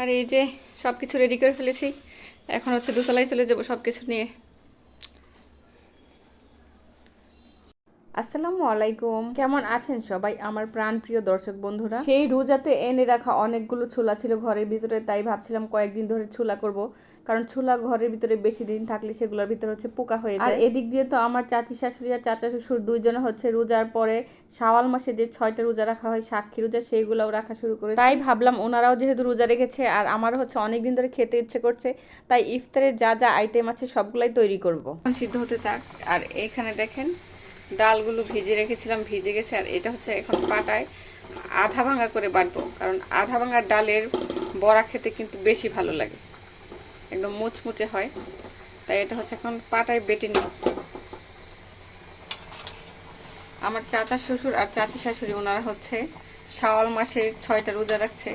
আর এই যে সব কিছু রেডি করে ফেলেছি। এখন হচ্ছে দোতলায় চলে যাব সব কিছু নিয়ে। আসসালামু আলাইকুম। কেমন আছেন সবাই? আমার প্রাণ প্রিয় দর্শক বন্ধুরা। সেই রোজাতে এনে রাখা অনেকগুলো ছোলা ছিল ঘরের ভিতরে তাই ভাবছিলাম কয়েকদিন ধরে ছোলা করব। কারণ ছোলা ঘরের ভিতরে বেশি দিন থাকলে সেগুলোর ভিতরে হচ্ছে পোকা হয়ে যায়। আর এদিক দিয়ে তো আমার চাচি শাশুড়ি আর চাচা শ্বশুর দুইজনে হচ্ছে রোজার পরে শাওয়াল মাসে যে ছয়টা রোজা রাখা হয় সাক্ষী রোজা সেইগুলোও রাখা শুরু করে তাই ভাবলাম ওনারাও যেহেতু রোজা রেখেছে আর আমারও হচ্ছে অনেক দিন ধরে খেতে ইচ্ছে করছে তাই ইফতারের যা যা আইটেম আছে সবগুলাই তৈরি করব। সিদ্ধ হতে থাক। আর এখানে দেখেন ডালগুলো ভিজে রেখেছিলাম ভিজে গেছে। আর এটা হচ্ছে এখন পাটায় আধা ভাঙা করে বাটবো। কারণ আধা ভাঙা ডালের বড়া খেতে কিন্তু বেশি ভালো লাগে। একদম মুচমুচে হয়। তাই এটা হচ্ছে এখন পাটায় বেটে নিব। আমার চাচা শ্বশুর আর চাচি শাশুড়ি, ওনারা হচ্ছে শাওয়াল মাসে ছয়টা রোজা রাখছে।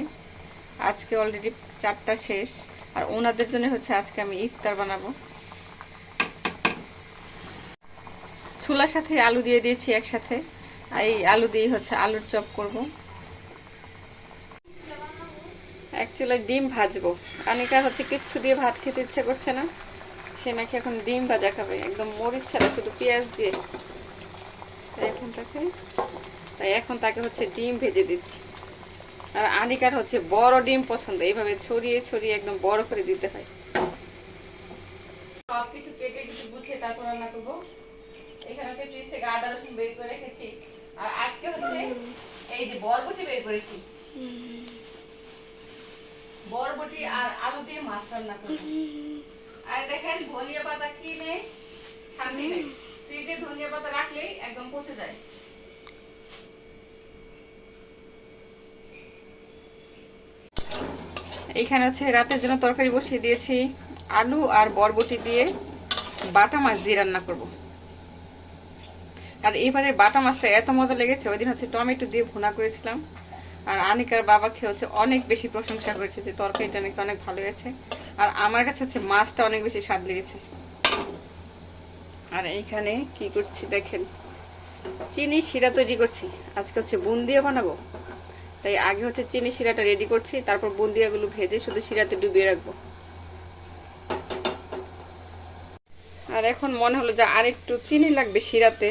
আজকে অলরেডি চারটা শেষ। আর ওনাদের জন্য হচ্ছে আজকে আমি ইফতার বানাবো। ছোলার সাথে আলু দিয়ে দিয়েছি একসাথে। এই আলু দিয়ে হচ্ছে আলুর চপ করব। অ্যাকচুয়ালি ডিম ভাজবো। অনেকার হচ্ছে কিচ্ছু দিয়ে ভাত খেতে ইচ্ছে করছে না। সে নাকি এখন ডিম ভাজা খাবে। একদম মরিচ ছাড়া শুধু পেঁয়াজ দিয়ে। তাই এখন তাকে তাই এখন তাকে হচ্ছে ডিম ভেজে দিচ্ছি। আর আনিকার হচ্ছে বড় ডিম পছন্দ। এইভাবে ছড়িয়ে ছড়িয়ে একদম বড় করে দিতে হয়। সব কিছু কেটে কিছু গুছিয়ে তারপর রান্না করব। এখানে হচ্ছে ফ্রিজ থেকে আদা রসুন বের করে রেখেছি। আর আজকে হচ্ছে এই যে বরবটি বের করেছি। বরবটি আর আলু দিয়ে মাছ রান্না করব আর দেখেন ধনিয়া পাতা কিনে শান্তি নেই ফ্রিজে ধনিয়া পাতা রাখলেই একদম পচে যায়। এইখানে হচ্ছে রাতের জন্য তরকারি বসিয়ে দিয়েছি। আলু আর বরবটি দিয়ে বাটা মাছ দিয়ে রান্না করব। আর এবারে বাটা মাছটা এত মজা লেগেছে ওই দিন হচ্ছে টমেটো দিয়ে ভুনা করেছিলাম। আর আনিকার বাবা খেয়ে হচ্ছে অনেক বেশি প্রশংসা করেছে যে তরকারিটা নাকি অনেক ভালো হয়েছে। আর আমার কাছে হচ্ছে মাছটা অনেক বেশি স্বাদ লেগেছে। আর এইখানে কি করছি দেখেন, চিনি শিরা তৈরি করছি। আজকে হচ্ছে বুন্দিয়া বানাবো। তাই আগে হচ্ছে চিনি শিরাটা রেডি করছি, তারপর বুন্দিয়াগুলো ভেজে শুধু শিরাতে ডুবিয়ে রাখব। আর এখন মনে হলো যে আরেকটু চিনি লাগবে শিরাতে।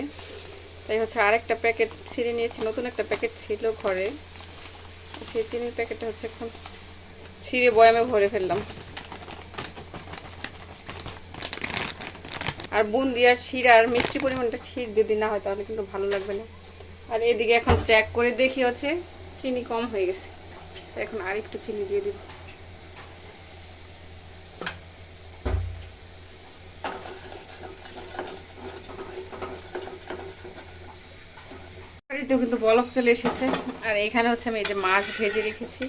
তাই হচ্ছে আরেকটা প্যাকেট ছিঁড়ে নিয়েছি, নতুন একটা প্যাকেট ছিল ঘরে। সেই চিনির প্যাকেটটা হচ্ছে এখন ছিঁড়ে বয়ামে ভরে ফেললাম। আর বুন্দি আর শিরা আর মিষ্টি পরিমাণটা ঠিক যদি না হয় তাহলে কিন্তু ভালো লাগবে না। আর এদিকে এখন চেক করে দেখি হচ্ছে, চিনি কম হয়ে গেছে। এখন আর একটু চিনি দিয়ে দিব। তরকারিতেও কিন্তু বলক চলে এসেছে। আর এখানে হচ্ছে আমি এই যে মাছ ভেজে রেখেছি।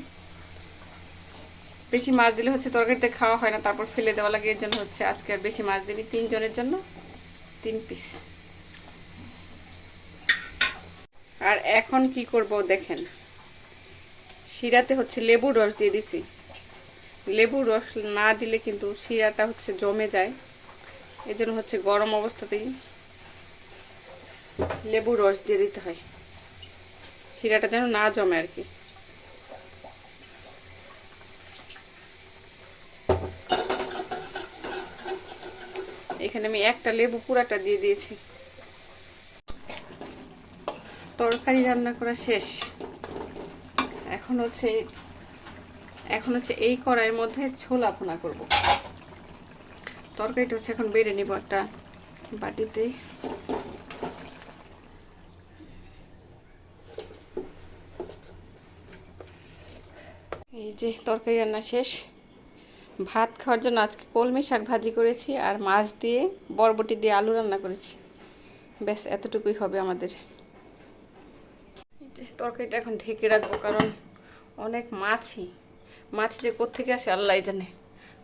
বেশি মাছ দিলে হচ্ছে তরকারিতে খাওয়া হয় না, তারপর ফেলে দেওয়া লাগে, এর জন্য হচ্ছে আজকে আর বেশি মাছ দিবি তিনজনের জন্য। তিন পিস আর এখন কি করব দেখেন। শিরাতে হচ্ছে লেবুর রস দিয়ে দিছি। লেবুর রস না দিলে কিন্তু শিরাটা হচ্ছে জমে যায়। এজন্য হচ্ছে গরম অবস্থাতেই লেবুর রস দিয়ে দিতে হয়। শিরাটা যেন না জমে আর কি। এখানে আমি একটা লেবু পুরাটা দিয়ে দিয়েছি। তরকারি রান্না করা শেষ। এখন হচ্ছে এখন হচ্ছে এই কড়াইয়ের মধ্যে ছোলা ভুনা করব। তরকারিটা হচ্ছে এখন বেড়ে নিব একটা বাটিতে। যে তরকারি রান্না শেষ, ভাত খাওয়ার জন্য আজকে কলমি শাক ভাজি করেছি আর মাছ দিয়ে বরবটি দিয়ে আলু রান্না করেছি। ব্যাস, এতটুকুই হবে আমাদের। তরকারিটা এখন ঢেকে রাখব কারণ অনেক মাছই। মাছ যে কোত্থেকে আসে আল্লাহ জানে।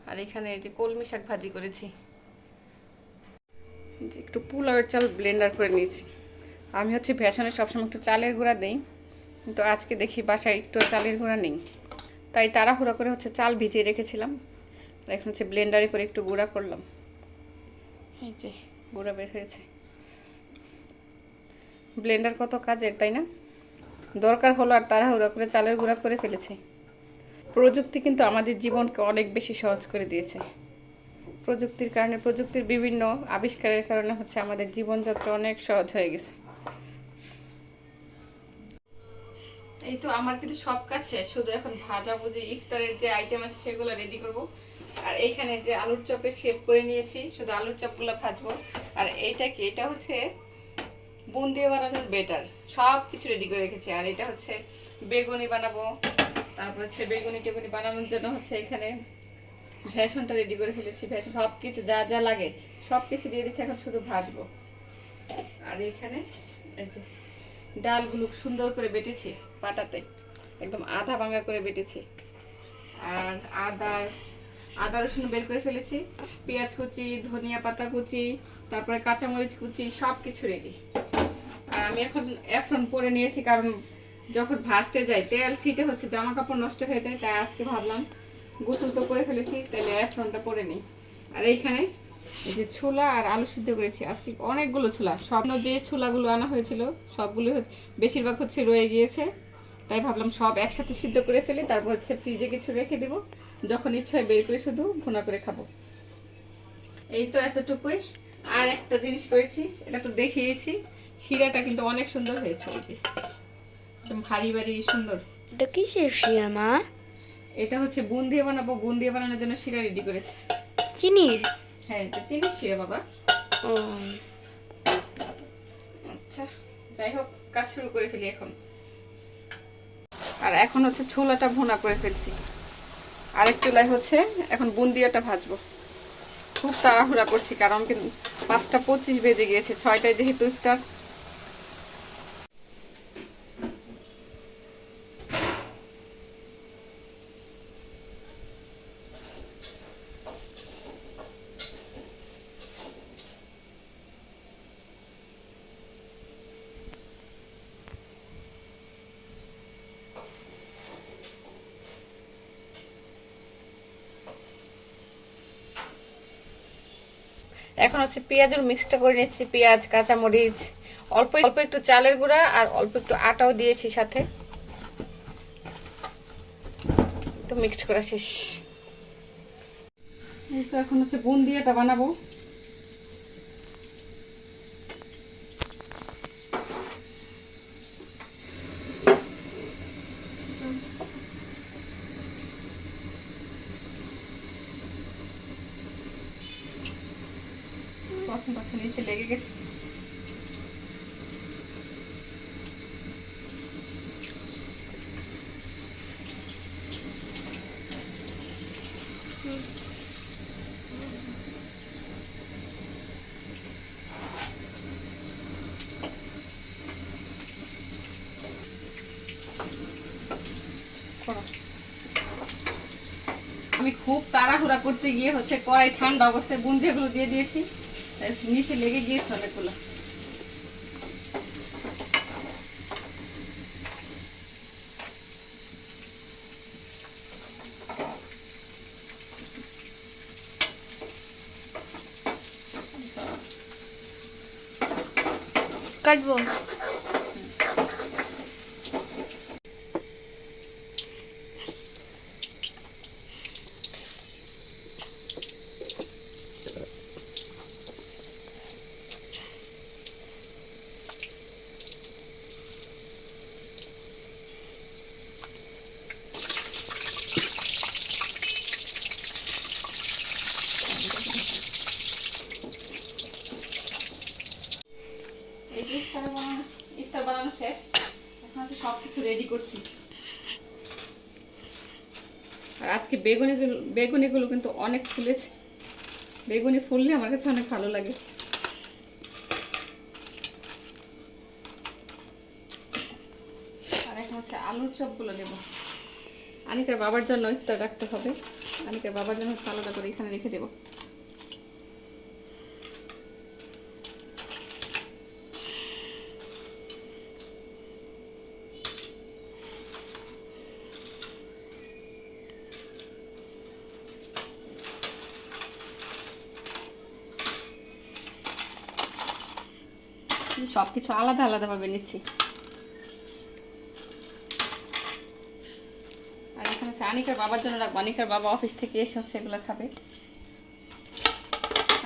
আর এখানে যে কলমি শাক ভাজি করেছি। যে একটু পোলাওয়ের চাল ব্লেন্ডার করে নিয়েছি। আমি হচ্ছে ভ্যাসনে সবসময় একটু চালের গুঁড়া দিই, কিন্তু আজকে দেখি বাসায় একটু চালের গুঁড়া নেই। তাই তাড়াহুড়া করে হচ্ছে চাল ভিজিয়ে রেখেছিলাম। আর এখন হচ্ছে ব্লেন্ডারে করে একটু গুঁড়া করলাম। এই যে, গুঁড়া বের হয়েছে। ব্লেন্ডার কত কাজের, তাই না? দরকার হলো আর তাড়াহুড়া করে চালের গুঁড়া করে ফেলেছি। প্রযুক্তি কিন্তু আমাদের জীবনকে অনেক বেশি সহজ করে দিয়েছে। প্রযুক্তির কারণে প্রযুক্তির বিভিন্ন আবিষ্কারের কারণে হচ্ছে আমাদের জীবনযাত্রা অনেক সহজ হয়ে গেছে। এই তো আমার কিন্তু সব কাজ শেষ। শুধু এখন ভাজা ভুজি, ইফতারের যে আইটেম আছে সেগুলো রেডি করব। আর এইখানে যে আলুর চপের শেপ করে নিয়েছি, শুধু আলুর চপগুলো ভাজবো। আর এইটা কি? এটা হচ্ছে বুন দিয়ে বানানোর বেটার সব কিছু রেডি করে রেখেছি। আর এটা হচ্ছে বেগুনি বানাবো। তারপর হচ্ছে বেগুনি টেগুনি বানানোর জন্য হচ্ছে এখানে ভ্যাসনটা রেডি করে ফেলেছি। ভ্যাসন সব কিছু যা যা লাগে সব কিছু দিয়ে দিচ্ছি। এখন শুধু ভাজবো। আর এখানে ডালগুলো সুন্দর করে বেটেছি। পাটাতে। একদম আধা ভাঙা করে বেটেছি। আর আদার আদা রসুন বের করে ফেলেছি। পেঁয়াজ কুচি, ধনিয়া পাতা কুচি, তারপরে কাঁচামরিচ কুচি সব কিছু রেডি আর আমি এখন এফরন পরে নিয়েছি কারণ যখন ভাজতে যাই, তেল ছিটে হচ্ছে জামা কাপড় নষ্ট হয়ে যায়, তাই আজকে ভাবলাম গোসল তো করে ফেলেছি তাহলে এফরনটা পরে নিই। আর এইখানে এই যে ছোলা আর আলু সিদ্ধ করেছি, আজকে অনেকগুলো ছোলা স্বপ্ন যে ছোলাগুলো আনা হয়েছিল সবগুলো হচ্ছে বেশিরভাগ হচ্ছে রয়ে গিয়েছে। তাই ভাবলাম সব একসাথে সিদ্ধ করে ফেলি তারপর হচ্ছে ফ্রিজে কিছু রেখে দেবো। যখন ইচ্ছা হয় বের করে শুধু ভুনা করে খাব। এই তো এতটুকুই। আর একটা জিনিস করেছি এটা তো দেখিয়েছি শিরাটা কিন্তু অনেক সুন্দর হয়েছে এই যে। একদম ভারী ভারী সুন্দর। এটা কিসের শিয়া মা? এটা হচ্ছে বুন দিয়ে বানাবো বুন দিয়ে বানানোর জন্য শিরা রেডি করেছে। চিনির? হ্যাঁ এটা চিনিস শিরা বাবা। ও। আচ্ছা যাই হোক কাজ শুরু করে ফেলি এখন। আর এখন হচ্ছে ছোলাটা ভুনা করে ফেলছি। আরেক চুলাই হচ্ছে এখন বুন্দিয়াটা ভাজবো। খুব তাড়াহুড়া করছি, কারণ কিন্তু পাঁচটা পঁচিশ বেজে গিয়েছে, ছয়টায় যেহেতু ইফতার। এখন হচ্ছে পেঁয়াজের মিক্সটা করে নিচ্ছি, পেঁয়াজ, কাঁচামরিচ, অল্প অল্প একটু চালের গুঁড়া আর অল্প একটু আটাও দিয়েছি সাথে। তো মিক্সড করা শেষ। এই তো এখন হচ্ছে বুন্দিয়াটা বানাবো পছন্দ পছন্দ নিচে লেগে গেছে করো। আমি খুব করতে গিয়ে হচ্ছে কড়াই ঠান্ডা অবস্থায় বুন্দিয়াগুলো দিয়ে দিয়েছি। নিচে লেগে গিয়েছে অনেকগুলো কাটবো এই যে ইফতার বানানো ইফতার বানানো শেষ এখন হচ্ছে সব কিছু রেডি করছি আর আজকে বেগুনিগুলো বেগুনিগুলো কিন্তু অনেক ফুলেছে। বেগুনি ফুললে আমার কাছে অনেক ভালো লাগে। আর এখন হচ্ছে আলুর চপগুলো নেব। আনিকার বাবার জন্য ইফতার রাখতে হবে। আনিকার বাবার জন্য আলাদা করে এখানে রেখে দেবো। সব কিছু আলাদা আলাদাভাবে নিচ্ছি। আর এখানে হচ্ছে আনিকার বাবার জন্য রাখব। আনিকার বাবা অফিস থেকে এসে হচ্ছে এগুলো খাবে।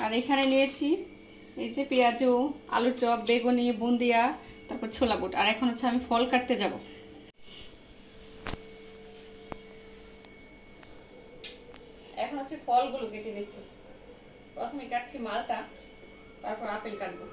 আর এখানে নিয়েছি এই যে পেঁয়াজু, আলুর চপ, বেগুনি, বুন্দিয়া, তারপর ছোলা বুট। আর এখন হচ্ছে আমি ফল কাটতে যাব। এখন হচ্ছে ফলগুলো কেটে নিচ্ছি। প্রথমে কাটছি মালটা, তারপর আপেল কাটবো।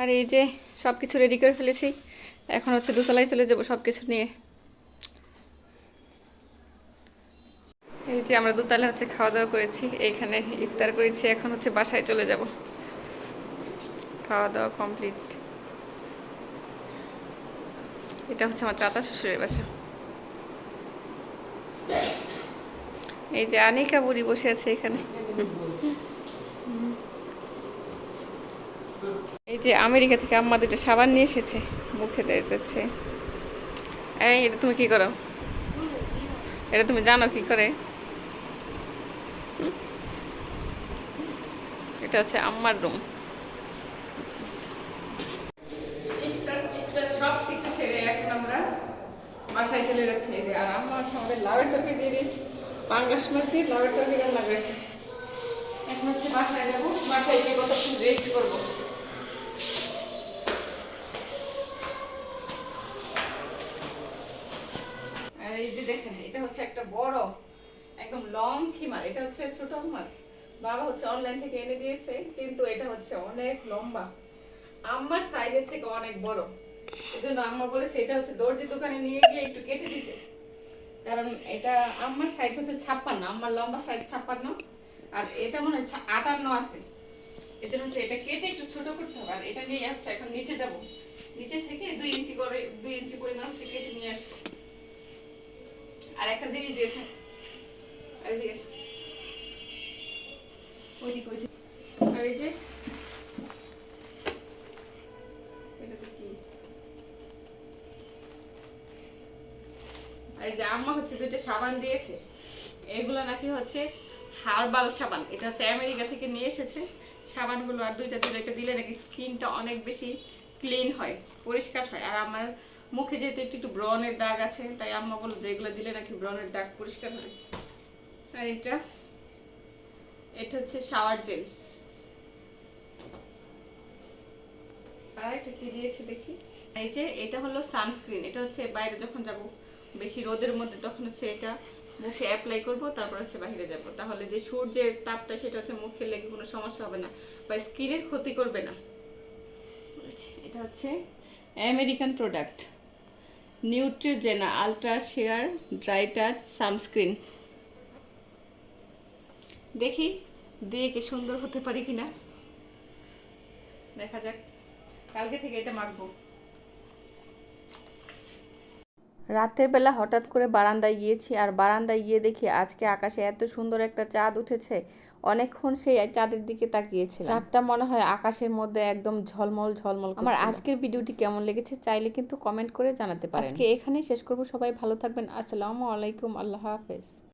আর এই যে সব কিছু রেডি করে ফেলেছি। এখন হচ্ছে দোতলায় চলে যাব সব কিছু নিয়ে। এই যে আমরা দোতলা হচ্ছে খাওয়া দাওয়া করেছি, এইখানে ইফতার করেছি, এখন হচ্ছে বাসায় চলে যাব। খাওয়া দাওয়া কমপ্লিট এটা হচ্ছে আমার চাচা শ্বশুরের বাসা। এই যে আনিকা বুড়ি বসে আছে এখানে। এই যে আমেরিকা থেকে আম্মা দুটো সাবান নিয়ে এসেছে, মুখে দেড়েছে এই, এটা তুমি কি করো? এটা তুমি জানো কি করে? এটা হচ্ছে আম্মার রুম। আমরা বাসায় চলে যাচ্ছি। আর হচ্ছে আমাদের লাউয়ের তরকারি দিয়ে দিয়েছি। পাঙ্গাস মাছ দিয়ে লাউয়ের তরকারি রান্না করেছে। এখন হচ্ছে বাসায় যাব। বাসায় গিয়ে কতক্ষণ রেস্ট করব? যে দেখেন, এটা হচ্ছে একটা বড়, একদম লং খিমার। এটা হচ্ছে ছোট খিমার। বাবা হচ্ছে অনলাইন থেকে এনে দিয়েছে, কিন্তু এটা হচ্ছে অনেক লম্বা। আম্মার সাইজের থেকে অনেক বড়। এই জন্য আম্মা বলেছে, এটা হচ্ছে দর্জির দোকানে নিয়ে গিয়ে একটু কেটে দিতে। কারণ এটা আম্মার সাইজ হচ্ছে ছাপ্পান্ন, আম্মার লম্বা সাইজ ছাপ্পান্ন। আর এটা মনে হয় ছা- আটান্ন আছে। জন্য হচ্ছে এটা কেটে একটু ছোট করতে হবে। আর এটা নিয়ে যাচ্ছে এখন নিচে যাব। নিচে থেকে দুই ইঞ্চি করে, দুই ইঞ্চি পরিমাণ হচ্ছে কেটে নিয়ে আসব। আর একটা জিনিস দিয়েছে। এই যে আর হচ্ছে দুইটা সাবান দিয়েছে। এগুলো নাকি হচ্ছে হার্বাল সাবান। এটা হচ্ছে আমেরিকা থেকে নিয়ে এসেছে। সাবানগুলো আর দুইটা দিলে এটা দিলে নাকি স্কিনটা অনেক বেশি ক্লিন হয়, পরিষ্কার হয়। আর আমার মুখে যেহেতু একটু একটু ব্রনের দাগ আছে, তাই আম্মা বলল যে এগুলো দিলে নাকি ব্রনের দাগ পরিষ্কার হয়। আর এটা এটা হচ্ছে শাওয়ার জেল আর একটা কি দিয়েছে দেখি? এই যে, এটা হলো সানস্ক্রিন এটা হচ্ছে বাইরে যখন যাব, বেশি রোদের মধ্যে তখন হচ্ছে এটা মুখে অ্যাপ্লাই করব, তারপর হচ্ছে বাইরে যাব। তাহলে যে সূর্যের তাপটা, সেটা হচ্ছে মুখে লেগে কোনো সমস্যা হবে না, বা স্কিনের ক্ষতি করবে না। এটা হচ্ছে American product Neutrogena ultra sheer dry touch sunscreen দেখি, দিয়ে কি সুন্দর হতে পারি কিনা। দেখা যাক। কালকে থেকে এটা মাখবো। রাতের বেলা হঠাৎ করে বারান্দায় গিয়েছি, আর বারান্দায় গিয়ে দেখি আজকে আকাশে এত সুন্দর একটা চাঁদ উঠেছে। অনেকক্ষণ সেই চাঁদের দিকে তাকিয়েছে চাঁদটা মনে হয় আকাশের মধ্যে একদম ঝলমল ঝলমল আমার আজকের ভিডিওটি কেমন লেগেছে চাইলে কিন্তু কমেন্ট করে জানাতে পারেন। আজকে এখানেই শেষ করব। সবাই ভালো থাকবেন। আসসালামু আলাইকুম। আল্লাহ হাফেজ।